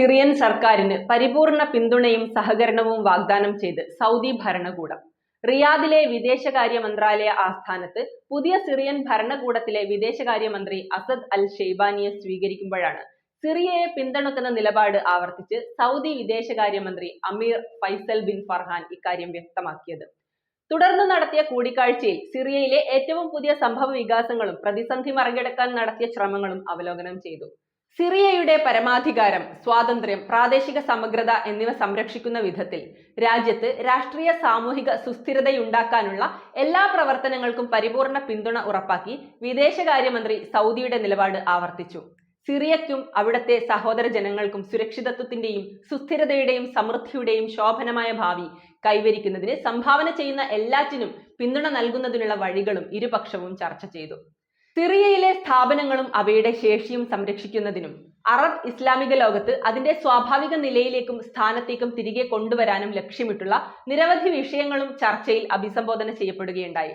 Syrian സർക്കാരിന് പരിപൂർണ പിന്തുണയും സഹകരണവും വാഗ്ദാനം ചെയ്ത് സൗദി ഭരണകൂടം. റിയാദിലെ വിദേശകാര്യ മന്ത്രാലയ ആസ്ഥാനത്ത് പുതിയ സിറിയൻ ഭരണകൂടത്തിലെ വിദേശകാര്യമന്ത്രി അസദ് അൽ ഷെയ്ബാനിയെ സ്വീകരിക്കുമ്പോഴാണ് സിറിയയെ പിന്തുണക്കുന്ന നിലപാട് ആവർത്തിച്ച് സൗദി വിദേശകാര്യമന്ത്രി അമീർ ഫൈസൽ ബിൻ ഫർഹാൻ ഇക്കാര്യം വ്യക്തമാക്കിയത്. തുടർന്ന് നടത്തിയ കൂടിക്കാഴ്ചയിൽ സിറിയയിലെ ഏറ്റവും പുതിയ സംഭവ വികാസങ്ങളും പ്രതിസന്ധി മറികടക്കാൻ നടത്തിയ ശ്രമങ്ങളും അവലോകനം ചെയ്തു. സിറിയയുടെ പരമാധികാരം സ്വാതന്ത്ര്യം പ്രാദേശിക സമഗ്രത എന്നിവ സംരക്ഷിക്കുന്ന വിധത്തിൽ രാജ്യത്ത് രാഷ്ട്രീയ സാമൂഹിക സുസ്ഥിരതയുണ്ടാക്കാനുള്ള എല്ലാ പ്രവർത്തനങ്ങൾക്കും പരിപൂർണ പിന്തുണ ഉറപ്പാക്കി വിദേശകാര്യമന്ത്രി സൗദിയുടെ നിലപാട് ആവർത്തിച്ചു. സിറിയയ്ക്കും അവിടുത്തെ സഹോദര ജനങ്ങൾക്കും സുരക്ഷിതത്വത്തിന്റെയും സുസ്ഥിരതയുടെയും സമൃദ്ധിയുടെയും ശോഭനമായ ഭാവി കൈവരിക്കുന്നതിന് സംഭാവന ചെയ്യുന്ന എല്ലാറ്റിനും പിന്തുണ നൽകുന്നതിനുള്ള വഴികളും ഇരുപക്ഷവും ചർച്ച ചെയ്തു. സിറിയയിലെ സ്ഥാപനങ്ങളും അവയുടെ ശേഷിയും സംരക്ഷിക്കുന്നതിനും അറബ് ഇസ്ലാമിക ലോകത്ത് അതിന്റെ സ്വാഭാവിക നിലയിലേക്കും സ്ഥാനത്തേക്കും തിരികെ കൊണ്ടുവരാനും ലക്ഷ്യമിട്ടുള്ള നിരവധി വിഷയങ്ങളും ചർച്ചയിൽ അഭിസംബോധന ചെയ്യപ്പെടുകയുണ്ടായി.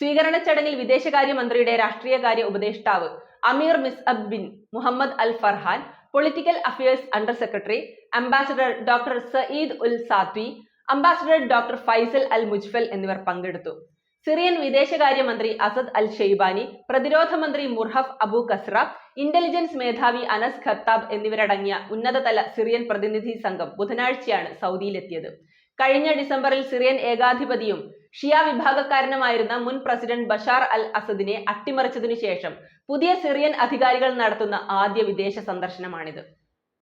സ്വീകരണ ചടങ്ങിൽ വിദേശകാര്യമന്ത്രിയുടെ രാഷ്ട്രീയകാര്യ ഉപദേഷ്ടാവ് Amir Misab bin Muhammad Al Farhan political affairs under secretary ambassador doctor Saeed ul Sathi ambassador doctor Faisal Al Mujfal എന്നിവർ പങ്കെടുത്തു. സിറിയൻ വിദേശകാര്യമന്ത്രി അസദ് അൽ ഷെയ്ബാനി പ്രതിരോധ മന്ത്രി മുർഹഫ് അബു കസ്ര ഇന്റലിജൻസ് മേധാവി അനസ് ഖത്താബ് എന്നിവരടങ്ങിയ ഉന്നതതല സിറിയൻ പ്രതിനിധി സംഘം ബുധനാഴ്ചയാണ് സൗദിയിലെത്തിയത്. കഴിഞ്ഞ ഡിസംബറിൽ സിറിയൻ ഏകാധിപതിയും ഷിയ വിഭാഗക്കാരനുമായിരുന്ന മുൻ പ്രസിഡന്റ് ബഷാർ അൽ അസദിനെ അട്ടിമറിച്ചതിനു ശേഷം പുതിയ സിറിയൻ അധികാരികൾ നടത്തുന്ന ആദ്യ വിദേശ സന്ദർശനമാണിത്.